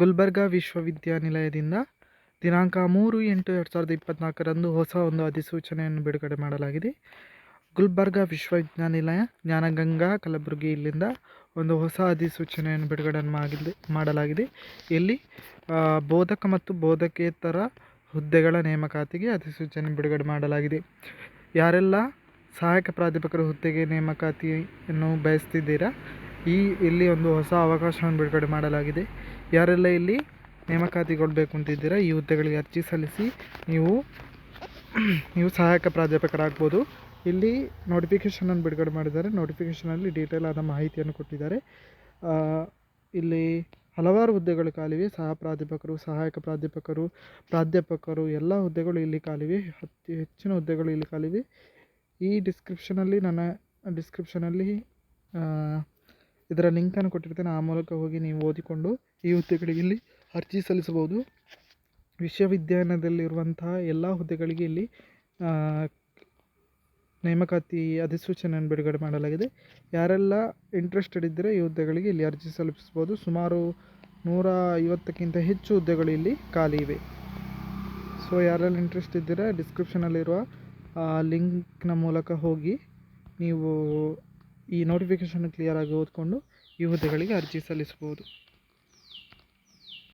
ಗುಲ್ಬರ್ಗಾ ವಿಶ್ವವಿದ್ಯಾನಿಲಯದಿಂದ ದಿನಾಂಕ ಮೂರು ಎಂಟು ಎರಡು ಸಾವಿರದ ಇಪ್ಪತ್ತ್ನಾಲ್ಕರಂದು ಹೊಸ ಒಂದು ಅಧಿಸೂಚನೆಯನ್ನು ಬಿಡುಗಡೆ ಮಾಡಲಾಗಿದೆ. ಗುಲ್ಬರ್ಗಾ ವಿಶ್ವವಿದ್ಯಾನಿಲಯ, ಜ್ಞಾನಗಂಗಾ, ಕಲಬುರಗಿ ಇಲ್ಲಿಂದ ಒಂದು ಹೊಸ ಅಧಿಸೂಚನೆಯನ್ನು ಬಿಡುಗಡೆ ಮಾಡಿದೆ, ಮಾಡಲಾಗಿದೆ. ಇಲ್ಲಿ ಬೋಧಕ ಮತ್ತು ಬೋಧಕೇತರ ಹುದ್ದೆಗಳ ನೇಮಕಾತಿಗೆ ಅಧಿಸೂಚನೆ ಬಿಡುಗಡೆ ಮಾಡಲಾಗಿದೆ. ಯಾರೆಲ್ಲ ಸಹಾಯಕ ಪ್ರಾಧ್ಯಾಪಕರ ಹುದ್ದೆಗೆ ನೇಮಕಾತಿಯನ್ನು ಬಯಸ್ತಿದ್ದೀರಾ ಈ ಇಲ್ಲಿ ಒಂದು ಹೊಸ ಅವಕಾಶವನ್ನು ಬಿಡುಗಡೆ ಮಾಡಲಾಗಿದೆ. ಯಾರೆಲ್ಲ ಇಲ್ಲಿ ನೇಮಕಾತಿಗೊಳ್ಬೇಕು ಅಂತಿದ್ದೀರಾ, ಈ ಹುದ್ದೆಗಳಿಗೆ ಅರ್ಜಿ ಸಲ್ಲಿಸಿ ನೀವು ನೀವು ಸಹಾಯಕ ಪ್ರಾಧ್ಯಾಪಕರಾಗ್ಬೋದು. ಇಲ್ಲಿ ನೋಟಿಫಿಕೇಷನನ್ನು ಬಿಡುಗಡೆ ಮಾಡಿದ್ದಾರೆ. ನೋಟಿಫಿಕೇಷನಲ್ಲಿ ಡೀಟೇಲ್ ಆದ ಮಾಹಿತಿಯನ್ನು ಕೊಟ್ಟಿದ್ದಾರೆ. ಇಲ್ಲಿ ಹಲವಾರು ಹುದ್ದೆಗಳು ಖಾಲಿವೆ ಸಹ ಪ್ರಾಧ್ಯಾಪಕರು, ಸಹಾಯಕ ಪ್ರಾಧ್ಯಾಪಕರು ಪ್ರಾಧ್ಯಾಪಕರು, ಎಲ್ಲ ಹುದ್ದೆಗಳು ಇಲ್ಲಿ ಖಾಲಿವೆ ಅತಿ ಹೆಚ್ಚಿನ ಹುದ್ದೆಗಳು ಇಲ್ಲಿ ಖಾಲಿವೆ ಈ ಡಿಸ್ಕ್ರಿಪ್ಷನಲ್ಲಿ ನನ್ನ ಡಿಸ್ಕ್ರಿಪ್ಷನಲ್ಲಿ ಇದರ ಲಿಂಕನ್ನು ಕೊಟ್ಟಿರ್ತೇನೆ, ಆ ಮೂಲಕ ಹೋಗಿ ನೀವು ಓದಿಕೊಂಡು ಈ ಹುದ್ದೆಗಳಿಗೆ ಇಲ್ಲಿ ಅರ್ಜಿ ಸಲ್ಲಿಸಬಹುದು. ವಿಶ್ವವಿದ್ಯಾಲಯದಲ್ಲಿರುವಂತಹ ಎಲ್ಲ ಹುದ್ದೆಗಳಿಗೆ ಇಲ್ಲಿ ನೇಮಕಾತಿ ಅಧಿಸೂಚನೆಯನ್ನು ಬಿಡುಗಡೆ ಮಾಡಲಾಗಿದೆ. ಯಾರೆಲ್ಲ ಇಂಟ್ರೆಸ್ಟೆಡ್ ಇದ್ದರೆ ಈ ಹುದ್ದೆಗಳಿಗೆ ಇಲ್ಲಿ ಅರ್ಜಿ ಸಲ್ಲಿಸ್ಬೋದು ಸುಮಾರು ನೂರ ಐವತ್ತಕ್ಕಿಂತ ಹೆಚ್ಚು ಹುದ್ದೆಗಳು ಇಲ್ಲಿ ಖಾಲಿ ಇವೆ. ಸೊ ಯಾರೆಲ್ಲ ಇಂಟ್ರೆಸ್ಟ್ ಇದ್ದೀರಾ ಡಿಸ್ಕ್ರಿಪ್ಷನಲ್ಲಿರುವ ಲಿಂಕ್ನ ಮೂಲಕ ಹೋಗಿ ನೀವು ಈ ನೋಟಿಫಿಕೇಷನ್ ಕ್ಲಿಯರಾಗಿ ಓದಿಕೊಂಡು ಈ ಹುದ್ದೆಗಳಿಗೆ ಅರ್ಜಿ ಸಲ್ಲಿಸ್ಬೋದು